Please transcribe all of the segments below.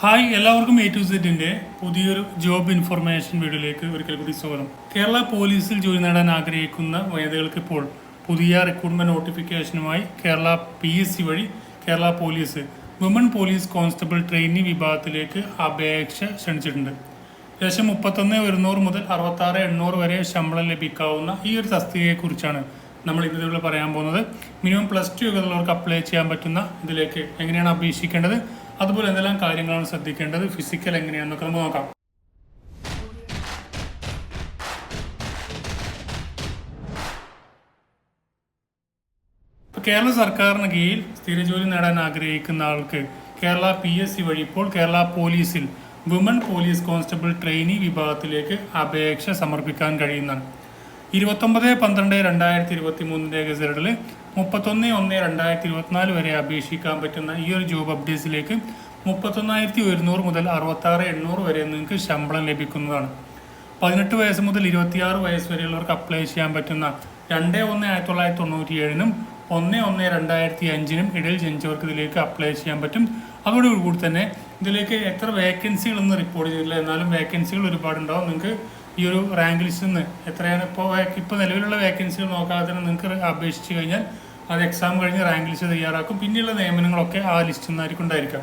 Hi എല്ലാവർക്കും A to സെറ്റിന്റെ പുതിയൊരു ജോബ് ഇൻഫർമേഷൻ വീഡിയോയിലേക്ക് ഒരിക്കൽ കൂടി സ്വാഗതം. കേരള പോലീസിൽ ജോലി നേടാൻ ആഗ്രഹിക്കുന്ന വനിതകൾക്ക് ഇപ്പോൾ പുതിയ റിക്രൂട്ട്മെന്റ് നോട്ടിഫിക്കേഷനുമായി കേരള പി എസ് സി വഴി Kerala police woman police constable trainee വിഭാഗത്തിലേക്ക് അപേക്ഷ ക്ഷണിച്ചിട്ടുണ്ട്. ഏകദേശം മുപ്പത്തൊന്ന് ഒരുന്നൂറ് മുതൽ അറുപത്താറ് എണ്ണൂറ് വരെ ശമ്പളം ലഭിക്കാവുന്ന ഈ ഒരു തസ്തികയെക്കുറിച്ചാണ് നമ്മൾ ഇതിലൂടെ പറയാൻ പോകുന്നത്. മിനിമം പ്ലസ് ടു യോഗ്യതയുള്ളവർക്ക് അപ്ലൈ ചെയ്യാൻ പറ്റുന്ന ഇതിലേക്ക് എങ്ങനെയാണ് അപേക്ഷിക്കേണ്ടത്? അതുപോലെ എന്തെല്ലാം കാര്യങ്ങളാണ് ശ്രദ്ധിക്കേണ്ടത്? ഫിസിക്കൽ എങ്ങനെയാണെന്നൊക്കെ നമുക്ക് നോക്കാം. കേരള സർക്കാരിന് കീഴിൽ സ്ഥിരജോലി നേടാൻ ആഗ്രഹിക്കുന്ന ആൾക്ക് കേരള പി എസ് സി വഴി ഇപ്പോൾ കേരള പോലീസിൽ വുമൺ പോലീസ് കോൺസ്റ്റബിൾ ട്രെയിനി വിഭാഗത്തിലേക്ക് അപേക്ഷ സമർപ്പിക്കാൻ കഴിയുന്നതാണ്. ഇരുപത്തൊമ്പത് പന്ത്രണ്ട് രണ്ടായിരത്തി ഇരുപത്തി മൂന്നിന്റെ ഗസറ്റിൽ മുപ്പത്തൊന്ന് ഒന്ന് രണ്ടായിരത്തി ഇരുപത്തിനാല് വരെ അപേക്ഷിക്കാൻ പറ്റുന്ന ഈ ഒരു ജോബ് അപ്ഡേറ്റ്സിലേക്ക് മുപ്പത്തൊന്നായിരത്തി ഒരുന്നൂറ് മുതൽ അറുപത്താറ് എണ്ണൂറ് വരെ നിങ്ങൾക്ക് ശമ്പളം ലഭിക്കുന്നതാണ്. പതിനെട്ട് വയസ്സ് മുതൽ ഇരുപത്തിയാറ് വയസ്സ് വരെയുള്ളവർക്ക് അപ്ലൈ ചെയ്യാൻ പറ്റുന്ന രണ്ട് ഒന്ന് ആയിരത്തി തൊള്ളായിരത്തി തൊണ്ണൂറ്റി ഏഴിനും ഒന്ന് ഒന്ന് രണ്ടായിരത്തി അഞ്ചിനും ഇടയിൽ ജനിച്ചവർക്ക് ഇതിലേക്ക് അപ്ലൈ ചെയ്യാൻ പറ്റും. അതോടുകൂടി തന്നെ ഇതിലേക്ക് എത്ര വേക്കൻസികളൊന്നും റിപ്പോർട്ട് ചെയ്തില്ല എന്നാലും വേക്കൻസികൾ ഒരുപാടുണ്ടാവും. നിങ്ങൾക്ക് ഈ ഒരു റാങ്ക് ലിസ്റ്റിൽ നിന്ന് എത്രയാണ് ഇപ്പോൾ ഇപ്പോൾ നിലവിലുള്ള വേക്കൻസികൾ നോക്കാതെ തന്നെ നിങ്ങൾക്ക് അപേക്ഷിച്ച് കഴിഞ്ഞാൽ അത് എക്സാം കഴിഞ്ഞ് റാങ്ക് ലിസ്റ്റ് തയ്യാറാക്കും. പിന്നെയുള്ള നിയമനങ്ങളൊക്കെ ആ ലിസ്റ്റിൽ നിന്നായിരിക്കും ഉണ്ടായിരിക്കാം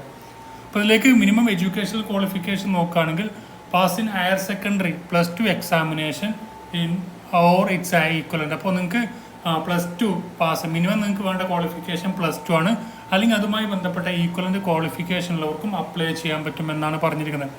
അപ്പോൾ ഇതിലേക്ക് മിനിമം എഡ്യൂക്കേഷണൽ ക്വാളിഫിക്കേഷൻ നോക്കുകയാണെങ്കിൽ pass in higher secondary plus two examination in or its equivalent അപ്പോൾ നിങ്ങൾക്ക് പ്ലസ് ടു പാസ് മിനിമം നിങ്ങൾക്ക് വേണ്ട ക്വാളിഫിക്കേഷൻ പ്ലസ് ടു ആണ്. അല്ലെങ്കിൽ അതുമായി ബന്ധപ്പെട്ട ഈക്വലന്റ് ക്വാളിഫിക്കേഷൻ ഉള്ളവർക്കും അപ്ലൈ ചെയ്യാൻ പറ്റുമെന്നാണ് പറഞ്ഞിരിക്കുന്നത്.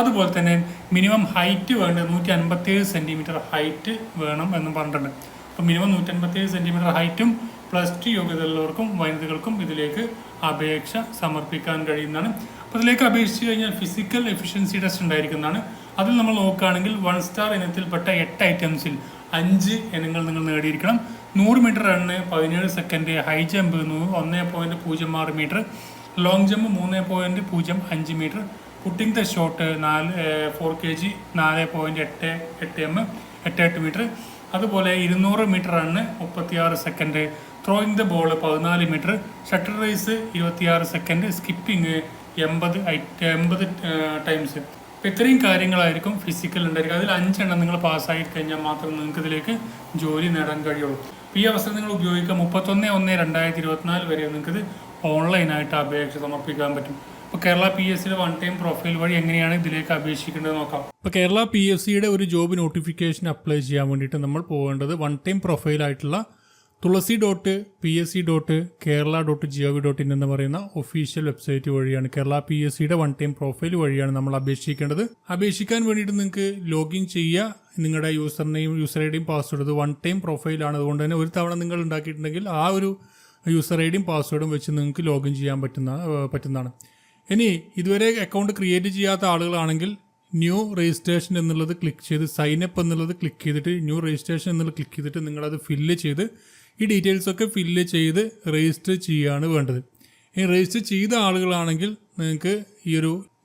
അതുപോലെ തന്നെ മിനിമം ഹൈറ്റ് വേണ്ടത് നൂറ്റി അൻപത്തേഴ് സെന്റിമീറ്റർ ഹൈറ്റ് വേണം എന്ന് പറഞ്ഞിട്ടുണ്ട്. അപ്പോൾ മിനിമം നൂറ്റി അൻപത്തേഴ് സെന്റിമീറ്റർ ഹൈറ്റും പ്ലസ് ടു യോഗ്യതയുള്ളവർക്കും വനിതകൾക്കും ഇതിലേക്ക് അപേക്ഷ സമർപ്പിക്കാൻ കഴിയുന്നതാണ്. അപ്പോൾ ഇതിലേക്ക് അപേക്ഷിച്ച് കഴിഞ്ഞാൽ ഫിസിക്കൽ എഫിഷ്യൻസി ടെസ്റ്റ് ഉണ്ടായിരിക്കുന്നതാണ്. അതിൽ നമ്മൾ നോക്കുകയാണെങ്കിൽ വൺ സ്റ്റാർ ഇനത്തിൽപ്പെട്ട എട്ട് ഐറ്റംസിൽ അഞ്ച് ഇനങ്ങൾ നിങ്ങൾ നേടിയിരിക്കണം. നൂറ് മീറ്റർ റണ്ണ് പതിനേഴ് സെക്കൻഡ് ഹൈ ജമ്പ് ഒന്ന് പോയിന്റ് പൂജ്യം ആറ് മീറ്റർ ലോങ് ജമ്പ് മൂന്ന് പോയിന്റ് പൂജ്യം അഞ്ച് മീറ്റർ പുട്ടിംഗ് ദ ഷോട്ട് നാല് ഫോർ കെ ജി നാല് പോയിന്റ് എട്ട് എട്ട് എം എട്ട് എട്ട് മീറ്റർ. അതുപോലെ ഇരുന്നൂറ് മീറ്റർ റണ്ണ് മുപ്പത്തിയാറ് സെക്കൻഡ് ത്രോയിങ് ദ ബോൾ പതിനാല് മീറ്റർ. ഷട്ടർ റേസ് ഇരുപത്തിയാറ് സെക്കൻഡ് സ്കിപ്പിംഗ് എൺപത് എൺപത് ടൈംസ് അപ്പോൾ ഇത്രയും കാര്യങ്ങളായിരിക്കും ഫിസിക്കൽ ഉണ്ടായിരിക്കും അതിൽ അഞ്ചെണ്ണം നിങ്ങൾ പാസ്സായി കഴിഞ്ഞാൽ മാത്രം നിങ്ങൾക്ക് ഇതിലേക്ക് ജോലി നേടാൻ കഴിയുള്ളൂ. ഈ അവസരം നിങ്ങൾ ഉപയോഗിക്കുക. മുപ്പത്തൊന്ന് ഒന്ന് രണ്ടായിരത്തി ഇരുപത്തിനാല് വരെ നിങ്ങൾക്കിത് ഓൺലൈനായിട്ട് അപേക്ഷ സമർപ്പിക്കാൻ പറ്റും. ഇപ്പോൾ കേരള പി എസ് സിയുടെ വൺ ടൈം പ്രൊഫൈൽ വഴി എങ്ങനെയാണ് ഇതിലേക്ക് അപേക്ഷിക്കേണ്ടത് നോക്കാം. ഇപ്പോൾ കേരള പി എസ് സിയുടെ ഒരു ജോബ് നോട്ടിഫിക്കേഷൻ അപ്ലൈ ചെയ്യാൻ വേണ്ടിയിട്ട് നമ്മൾ പോകേണ്ടത് one time പ്രൊഫൈലായിട്ടുള്ള Thulasi dot P S C dot Kerala dot G O V dot in എന്ന് പറയുന്ന ഒഫീഷ്യൽ വെബ്സൈറ്റ് വഴിയാണ് കേരള പി എസ് സിയുടെ വൺ ടൈം പ്രൊഫൈൽ വഴിയാണ് നമ്മൾ അപേക്ഷിക്കേണ്ടത്. അപേക്ഷിക്കാൻ വേണ്ടിയിട്ട് നിങ്ങൾക്ക് ലോഗിൻ ചെയ്യുക നിങ്ങളുടെ യൂസർ നെയിം യൂസർ ഐ ഡിയും പാസ്വേഡ് വൺ ടൈം പ്രൊഫൈലാണ് അതുകൊണ്ട് തന്നെ ഒരു തവണ നിങ്ങൾ ഉണ്ടാക്കിയിട്ടുണ്ടെങ്കിൽ ആ ഒരു യൂസർ ഐ ഡിയും പാസ്വേഡും വെച്ച് നിങ്ങൾക്ക് ലോഗിൻ ചെയ്യാൻ പറ്റുന്ന പറ്റുന്നതാണ്. ഇനി ഇതുവരെ അക്കൗണ്ട് ക്രിയേറ്റ് ചെയ്യാത്ത ആളുകളാണെങ്കിൽ ന്യൂ രജിസ്ട്രേഷൻ എന്നുള്ളത് ക്ലിക്ക് ചെയ്ത് സൈൻ അപ്പ് എന്നുള്ളത് ക്ലിക്ക് ചെയ്തിട്ട് ന്യൂ രജിസ്ട്രേഷൻ എന്നുള്ളത് ക്ലിക്ക് ചെയ്തിട്ട് നിങ്ങളത് ഫില്ല് ചെയ്ത് ഈ ഡീറ്റെയിൽസ് ഒക്കെ ഫില്ല് ചെയ്ത് രജിസ്റ്റർ ചെയ്യുകയാണ് വേണ്ടത്. ഈ രജിസ്റ്റർ ചെയ്ത ആളുകളാണെങ്കിൽ നിങ്ങൾക്ക് ഈ ഒരു